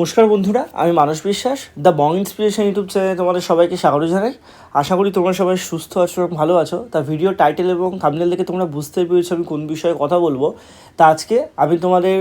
নমস্কার বন্ধুরা, আমি মানস বিশ্বাস, দ্য বং ইন্সপিরেশন ইউটিউব চ্যানেলে তোমাদের সবাইকে স্বাগত জানাই। আশা করি তোমরা সবাই সুস্থ আছো এবং ভালো আছো। তা ভিডিও টাইটেল এবং থামনেল দেখে তোমরা বুঝতে পেরেছ আমি কোন বিষয়ে কথা বলব। তা আজকে আমি তোমাদের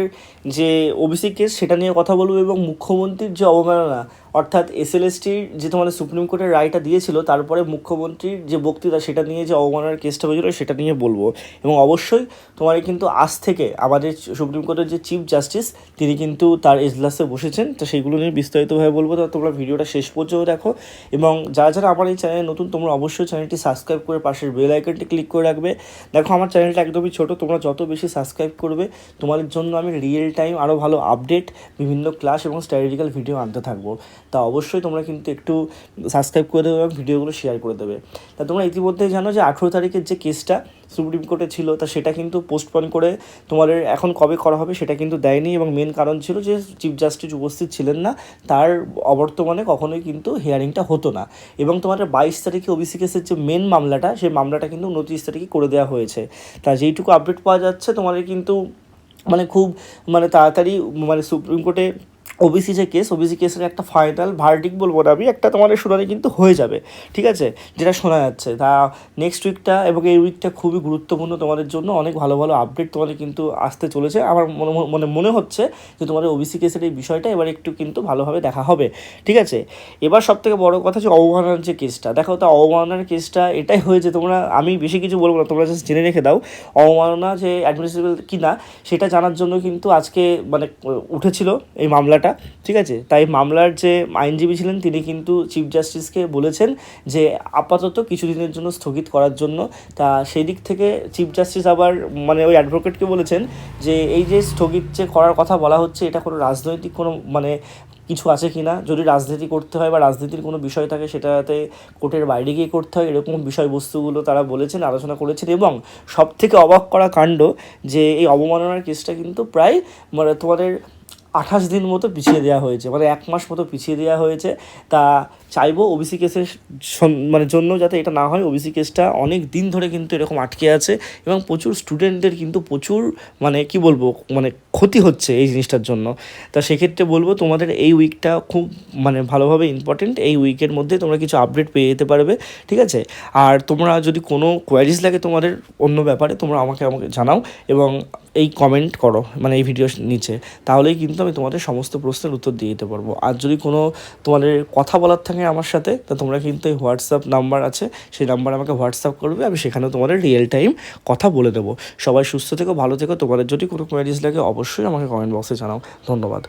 যে ওবিসি কেস সেটা নিয়ে কথা বলব এবং মুখ্যমন্ত্রীর যে অবমাননা অর্থাৎ এসএলএসটির যে তোমাদের সুপ্রিম কোর্টের রায়টা দিয়েছিল, তারপরে মুখ্যমন্ত্রীর যে বক্তৃতা, সেটা নিয়ে যে অবমাননার কেসটা হয়েছিল, সেটা নিয়ে বলব। এবং অবশ্যই তোমার কিন্তু আজ থেকে আমাদের সুপ্রিম কোর্টের যে চিফ জাস্টিস, তিনি কিন্তু তার এজলাসে বসেছেন। তো সেইগুলো নিয়ে বিস্তারিতভাবে বলব। তো তোমরা ভিডিওটা শেষ পর্যন্ত দেখো। এবং যারা যারা আমার এই চ্যানেলে নতুন, তোমরা অবশ্যই চ্যানেলটি সাবস্ক্রাইব করে পাশের বেল আইকনটি ক্লিক করে রাখবে। দেখো, আমার চ্যানেলটা একদমই ছোটো, তোমরা যত বেশি সাবস্ক্রাইব করবে, তোমাদের জন্য আমি রিয়েল টাইম আরও ভালো আপডেট, বিভিন্ন ক্লাস এবং স্ট্র্যাটেজিক্যাল ভিডিও আনতে থাকব। তা অবশ্যই তোমরা কিন্তু একটু সাবস্ক্রাইব করে দেবে এবং ভিডিওগুলো শেয়ার করে দেবে। তা তোমরা ইতিমধ্যেই জানো যে আঠেরো তারিখের যে কেসটা সুপ্রিম কোর্টে ছিল, তা সেটা কিন্তু পোস্টপন করে তোমাদের এখন কবে করা হবে সেটা কিন্তু দেয়নি এবং মেন কারণ ছিল যে চিফ জাস্টিস উপস্থিত ছিলেন না, তার অবর্তমানে কখনোই কিন্তু হিয়ারিংটা হতো না। এবং তোমাদের বাইশ তারিখে ওবিসি কেসের যে মেন মামলাটা, সেই মামলাটা কিন্তু উনত্রিশ তারিখে করে দেওয়া হয়েছে। তা যেইটুকু আপডেট পাওয়া যাচ্ছে, তোমাদের কিন্তু মানে খুব মানে তাড়াতাড়ি মানে সুপ্রিম কোর্টে ওবিসি যে কেস ওবিসি কেসের একটা ফাইনাল ভার্ডিক বলব না আমি, একটা তোমাদের শুনানি কিন্তু হয়ে যাবে, ঠিক আছে? যেটা শোনা যাচ্ছে। তা নেক্সট উইকটা এবং এই উইকটা খুবই গুরুত্বপূর্ণ তোমাদের জন্য, অনেক ভালো ভালো আপডেট তোমাদের কিন্তু আসতে চলেছে। আমার মনে মানে হচ্ছে যে তোমাদের ওবিসি কেসের এই বিষয়টা এবার একটু কিন্তু ভালোভাবে দেখা হবে, ঠিক আছে? এবার সব থেকে বড় কথা হচ্ছে অবমাননার যে কেসটা দেখো তো, অবমাননার কেসটা এটাই হয়েছে, তোমরা, আমি বেশি কিছু বলব না, তোমরা জাস্ট জেনে রেখে দাও। অবমাননা যে অ্যাডমিনিস্ট্রেবল কি না সেটা জানার জন্য কিন্তু আজকে মানে উঠেছিল এই মামলাটা ঠিক আছে? তাই মামলার যে আইনজীবী ছিলেন, তিনি কিন্তু চিফ জাস্টিসকে বলেছেন যে আপাতত কিছুদিনের জন্য স্থগিত করার জন্য। তা সেই দিক থেকে চিফ জাস্টিস আবার মানে ওই অ্যাডভোকেটকে বলেছেন যে এই যে স্থগিত যে করার কথা বলা হচ্ছে, এটা কোনো রাজনৈতিক কোনো মানে কিছু আছে কি না যদি রাজনীতি করতে হয় বা রাজনীতির কোনো বিষয় থাকে, সেটাতে কোর্টের বাইরে গিয়ে করতে হয়, এরকম বিষয়বস্তুগুলো তারা বলেছেন, আলোচনা করেছেন এবং সব থেকে অবাক করা কাণ্ড যে এই অবমাননার কেসটা কিন্তু প্রায় মানে তোমাদের আঠাশ দিন মতো পিছিয়ে দেওয়া হয়েছে মানে এক মাস মতো পিছিয়ে দেওয়া হয়েছে। তা চাইব ওবিসি কেসের মানে জন্য যাতে এটা না হয় ওবিসি কেসটা অনেক দিন ধরে কিন্তু এরকম আটকে আছে এবং প্রচুর স্টুডেন্টদের কিন্তু প্রচুর মানে কি বলব মানে ক্ষতি হচ্ছে এই জিনিসটার জন্য। তা সেক্ষেত্রে বলব তোমাদের এই উইকটা খুব মানে ভালোভাবে ইম্পর্টেন্ট এই উইকের মধ্যে তোমরা কিছু আপডেট পেয়ে যেতে পারবে, ঠিক আছে? আর তোমরা যদি কোনো কোয়ারিজ লাগে তোমাদের অন্য ব্যাপারে, তোমরা আমাকে আমাকে জানাও এবং এই কমেন্ট করো মানে এই ভিডিওর নিচে। তাহলেই কিন্তু আমি তোমাদের সমস্ত প্রশ্নের উত্তর দিয়ে দিতে পারব। আর যদি কোনো তোমাদের কথা বলার থাকে আমার সাথে, তা তোমরা কিন্তু এই হোয়াটসঅ্যাপ নাম্বার আছে, সেই নাম্বার আমাকে হোয়াটসঅ্যাপ করবে, আমি সেখানেও তোমাদের রিয়েল টাইম কথা বলে দেবো। সবাই সুস্থ থেকো, ভালো থেকো। তোমাদের যদি কোনো কোয়ারিজ লাগে অবশ্যই আমাকে কমেন্ট বক্সে জানাও। ধন্যবাদ।